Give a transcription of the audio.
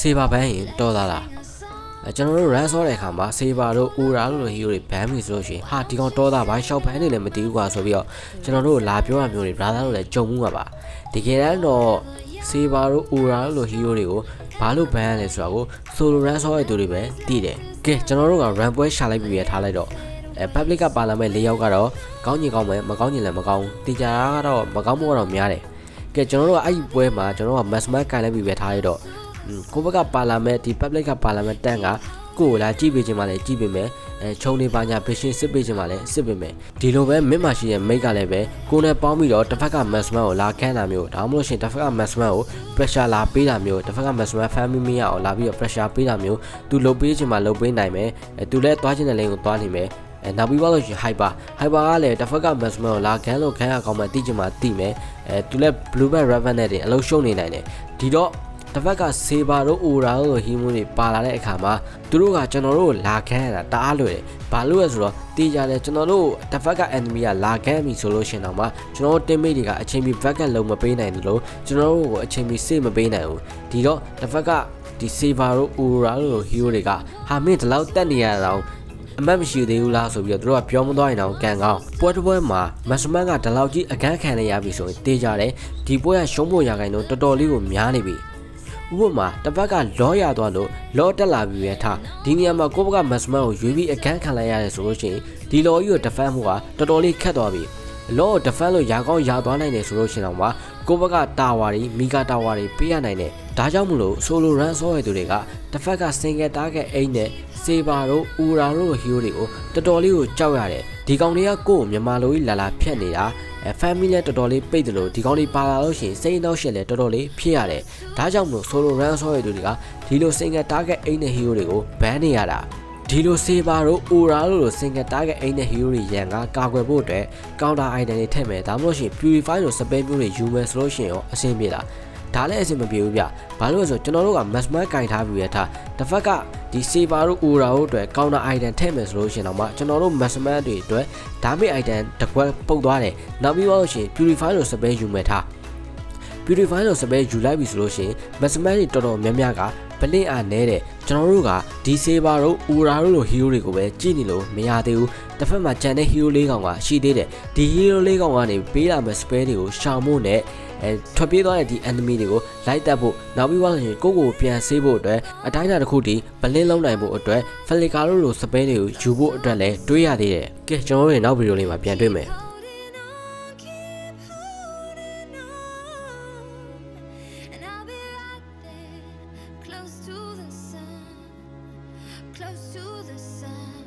စေဘာဘန်းရင်တော်သားလားအဲကျွန်တော်တို့ run ဆောတဲ့အခါမှာစေဘာတို့ aura တို့လို hero တွေဘန်းပြီဆိုလို့ရှိရင်ဟာဒီကောင်တော်သားဘာရှောက်ဘန်းနေလည်းမသိဘူးကွာဆိုပြီးတော့ကျွန်တော်တို့လာပြောရမျိုးတွေ brother တို့လည်းကြုံမှုမှာပါတကယ်တမ်းတော့စေဘာတို့ aura တို့လို hero တွေကိုဘာလို့ဘန်းရလဲဆိုတာကို solo run ဆောတဲ့သူတွေပဲသိတယ်ကဲကျွန်တော်တို့က run ပွဲရှာလိုက်ပြီးရထားလိုက်တော့အဲ public ကပါလာမဲ့၄ယောက်ကတော့ကောင်းကြီးကောင်းမယ်မကောင်းကြီးလည်းမကောင်းဘူးတေချာကတော့မကောင်းမှုကတော့များတယ်ကဲကျွန်တော်တို့ကအဲ့ဒီပွဲမှာကျွန်တော်တို့က mass match ကန်လိုက်ပြီးပဲထားရတော့อืม ကိုဘက်ကပါလာမဲ့ဒီ public ကပါလာမဲ့တန်းကကိုကိုလာကြည့်ပေးခြင်းမလဲကြည့်ပေးမယ်အဲခြုံနေပါညာ patient စစ်ပေးခြင်းမလဲစစ်ပေးမယ်ဒီလိုပဲမင်းမရှိတဲ့မိတ်ကလည်းပဲကိုနဲ့ပေါင်းပြီးတော့တစ်ဖက်က maximum ကိုလာခန်းတာမျိုးဒါမှမဟုတ်ရှင်တစ်ဖက်က maximum ကို pressure လာပေးတာမျိုးတစ်ဖက်က maximum family မရအောင်လာပြီးတော့ pressure ပေးတာမျိုးသူလုပ်ပေးခြင်းမလုပ်ပေးနိုင်မယ်အဲသူလည်းသွားခြင်းတဲ့လိန်ကိုသွားနိုင်မယ်အဲနောက်ပြီးတော့လို့ရှိရင် hyper hyper ကလည်းတစ်ဖက်က maximum ကိုလာခန်းလို့ခန်းရကောင်းမှတိကျမှတိမယ်အဲသူလည်း blue bag revenue နဲ့တင်အလုံးရှုံနေနိုင်တယ်ဒီတော့ တစ်ဖက်ကစေဘာတို့အိုရာတို့ဟီမွန်းတွေပါလာတဲ့အခါမှာသူတို့ကကျွန်တော်တို့လာခန်းရတာတအားလွယ်တယ်။ဘာလို့လဲဆိုတော့တေးကြတယ်ကျွန်တော်တို့တစ်ဖက်က enemy ကလာခန်းပြီဆိုလို့ရှင်တော့မှကျွန်တော်တို့ teammate တွေကအချိန်မီ back လုံးမပေးနိုင်ဘူးလို့ကျွန်တော်တို့ကိုအချိန်မီစေ့မပေးနိုင်ဘူး။ဒီတော့တစ်ဖက်ကဒီ saver တို့ aura တို့ hero တွေကဟာမင်းဒီလောက်တက်နေရတာတော့အမတ်မရှိသေးဘူးလားဆိုပြီးတော့သူတို့ကပြောမသွားရင်တော့ကန်ကောင်းပွဲတစ်ပွဲမှာမက်ဆမန်ကဒီလောက်ကြီးအခန်းခံရရပြီဆိုရင်တေးကြတယ်ဒီပွဲကရှုံးဖို့ရခိုင်တော့တော်တော်လေးကိုများနေပြီ ဥပမာတစ်ပတ်ကလောရသွားလို့လောတက်လာပြီပဲထားဒီနေရာမှာကိုယ့်ဘက်ကမက်စမန်ကိုရွေးပြီးအခန်းခံလိုက်ရတယ်ဆိုလို့ရှိရင်ဒီလောကြီးကိုဒဖန်မှုကတော်တော်လေးခက်သွားပြီလောကိုဒဖန်လို့ရာကောင်းရာသွားနိုင်တယ်ဆိုလို့ရှိရင်တော့မှကိုယ့်ဘက်ကတာဝါတွေမီဂါတာဝါတွေပေးရနိုင်တယ်ဒါကြောင့်မလို့ဆိုလိုရန်ဆောရတဲ့သူတွေကတစ်ဖက်က single target အိမ်နဲ့စေဘာတို့ဥရာတို့ဟီရိုတွေကိုတော်တော်လေးကိုကြောက်ရတယ်ဒီကောင်တွေကကိုယ့်ကိုမြန်မာလိုကြီးလာလာဖြတ်နေတာအဲ family လည်းတော်တော်လေးပိတ်တယ်လို့ဒီကောင်တွေပါလာလို့ရှိရင်စိတ်အနှောက်အယှက်လည်းတော်တော်လေးဖြစ်ရတယ်ဒါကြောင့်မလို့ solo run ဆောရတဲ့သူတွေကဒီလို single target အိမ်နဲ့ hero တွေကို ban နေရတာဒီလို saber တို့ aura တို့လို single target အိမ်နဲ့ hero တွေရန်ကကာကွယ်ဖို့အတွက် counter item တွေထည့်မယ်ဒါမှမဟုတ်ရှင် purify လို spell မျိုးတွေယူမယ်ဆိုလို့ရှိရင်ရောအဆင်ပြေတာဒါလည်းအဆင်မပြေဘူးဗျဘာလို့လဲဆိုတော့ကျွန်တော်တို့က mass mark ကင်ထားပြီးရထားတစ်ဖက်က ဒီ saver တို့ aura တို့အတွက် counter item ထည့်မယ်ဆိုလို့ရှိရင်တော့မှကျွန်တော်တို့ mass mark တွေအတွက် damage item တစ်ခွက်ပုတ်သွားတယ်နောက်ပြီးတော့ရှင် purify လို spell ယူမယ်ထား purify လို့စပယ်ယူလိုက်ပြီဆိုလို့ရှိရင် maximum တွေတော်တော်များများကပလင့်အားနဲတယ်ကျွန်တော်တို့ကဒီ saber တို့ aura တို့လို hero တွေကိုပဲကြည့်နေလို့မရသေးဘူးတစ်ဖက်မှာကြံတဲ့ hero လေးကောင်ကရှိသေးတယ်ဒီ hero လေးကောင်ကနေပေးလာမဲ့ spell တွေကိုရှောင်ဖို့နဲ့ အဲထွက်ပြေးသွားတဲ့ဒီ enemy တွေကိုလိုက်တက်ဖို့နောက်ပြီးတော့ဆိုရင်ကိုယ့်ကိုယ်ပြန်ဆေးဖို့အတွက်အတိုင်းအတာတစ်ခုတည်းပလင်းလုံးနိုင်ဖို့အတွက် flicker တို့လို spell တွေကိုယူဖို့အတွက်လည်းတွေးရသေးတယ်ကဲကျွန်တော်တို့ရဲ့နောက်ဗီဒီယိုလေးမှာပြန်တွေ့မယ် And I'll be right there, close to the sun, close to the sun.